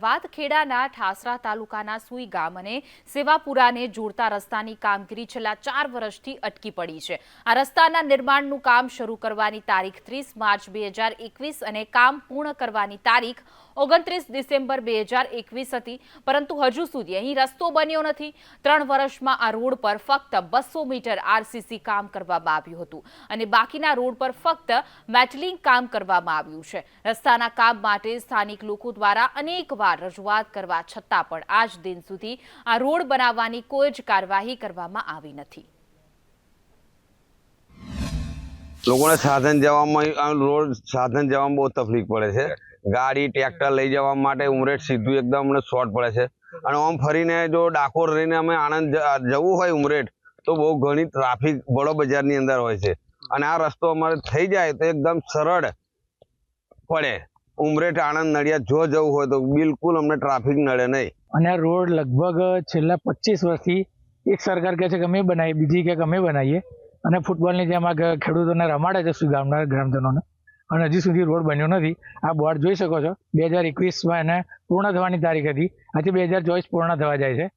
વાત ખેડાના ઠાસરા તાલુકાના સુઈ ગામ અને સેવાપુરાને જોડતા રસ્તાની કામગીરી છેલ્લા ચાર વર્ષથી અટકી પડી છે. આ રસ્તાના નિર્માણનું કામ શરૂ કરવાની તારીખ ત્રીસ માર્ચ બે અને કામ પૂર્ણ કરવાની તારીખ ઓગણત્રીસ ડિસેમ્બર બે હતી. પરંતુ હજુ સુધી અહીં રસ્તો બન્યો નથી. ત્રણ વર્ષમાં આ રોડ પર ફક્ત બસો મીટર આરસીસી કામ કરવામાં આવ્યું હતું અને બાકીના રોડ પર ફક્ત મેટલિંગ કામ કરવામાં આવ્યું છે. રસ્તાના કામ માટે સ્થાનિક લોકો દ્વારા અનેકવાર રજૂઆત કરવા છતાં પણ આજ દિન સુધી આ રોડ બનાવવાની કોઈ જ કાર્યવાહી કરવામાં આવી નથી. લોકોને સાધન જવામાં રોડ સાધન જવામાં બહુ તકલીફ પડે છે. ગાડી, ટ્રેક્ટર લઈ જવા માટે ઉમરેઠ સીધું એકદમ અમને શોર્ટ પડે છે. અને આમ ફરીને જો ડાકોર રહીને અમે આણંદ જવું હોય ઉમરેઠ, તો બહુ ઘણી ટ્રાફિક બડો બજારની અંદર હોય છે. અને આ રસ્તો અમારે થઈ જાય તો એકદમ સરળ પડે. ઉમરેઠ, આણંદ, નડિયાદ, જો જવું હોય તો બિલકુલ અમને ટ્રાફિક નડે નહીં. અને આ રોડ લગભગ છેલ્લા પચીસ વર્ષથી એક સરકાર કહે છે કે અમે બનાવીએ, બીજી કે અમે બનાવીએ. અને ફૂટબોલની જેમ આ ખેડૂતોને રમાડે છે શું ગામના ગ્રામજનોને. અને હજી સુધી રોડ બન્યો નથી. આ બોર્ડ જોઈ શકો છો, બે હજાર એકવીસમાં એને પૂર્ણ થવાની તારીખ હતી. આજે બે હજાર ચોવીસ પૂર્ણ થવા જાય છે.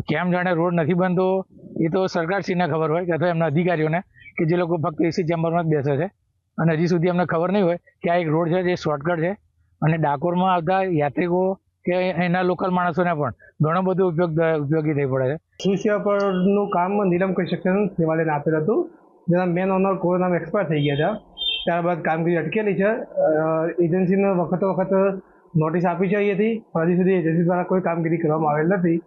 કેમ જાણે રોડ નથી બનતો, એ તો સરકારશ્રીને ખબર હોય કે અથવા એમના અધિકારીઓને કે જે લોકો ફક્ત એસી ચેમ્બરમાં જ બેસે છે. અને હજી સુધી અમને ખબર નહીં હોય કે આ એક રોડ છે, જે શોર્ટકટ છે. અને ડાકોરમાં આવતા યાત્રિકો કે એના લોકલ માણસોને પણ ઘણો બધો ઉપયોગ ઉપયોગી થઈ પડે છે. સુશિયા કામ નીલમ કન્સ્ટ્રક્શન સેવાલયને આપેલ હતું. જેના મેન ઓનર કોરોનામાં એક્સપાયર થઈ ગયા હતા ત્યારબાદ કામગીરી અટકેલી છે. એજન્સીને વખતો વખત નોટિસ આપી છે અહીંયાથી. પણ હજી સુધી એજન્સી દ્વારા કોઈ કામગીરી કરવામાં આવેલ નથી.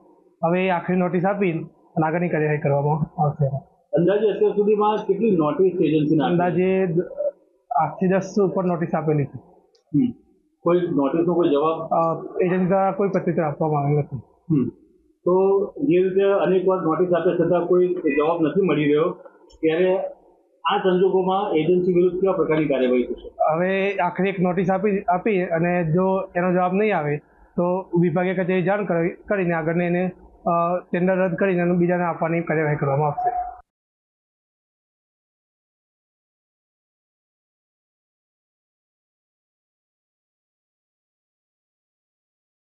હવે એ આખરી નોટિસ આપી અને આગળની કાર્યવાહી કરવામાં આવશે. અંદાજે અત્યાર સુધીમાં કેટલી નોટિસ એજન્સીને અંદાજે આઠથી દસ ઉપર નોટિસ આપેલી છે. હમ. કોઈ નોટિસનો કોઈ જવાબ? એજન્ટ દ્વારા કોઈ પ્રત્યુત્તર આપવામાં આવ્યો નથી. તો જે રીતે અનેક વાર નોટિસ આપ્યા છતાં કોઈ જવાબ નથી મળી રહ્યો ત્યારે આ સંજોગોમાં એજન્સી વિરુદ્ધ કેવા પ્રકારની કાર્યવાહી થશે? હવે આખરે એક નોટિસ આપી આપી અને જો એનો જવાબ નહીં આવે તો વિભાગે કચેરી જાણ કરી કરીને આગળને એને ટેન્ડર રદ કરીને બીજાને આપવાની કાર્યવાહી કરવામાં આવશે.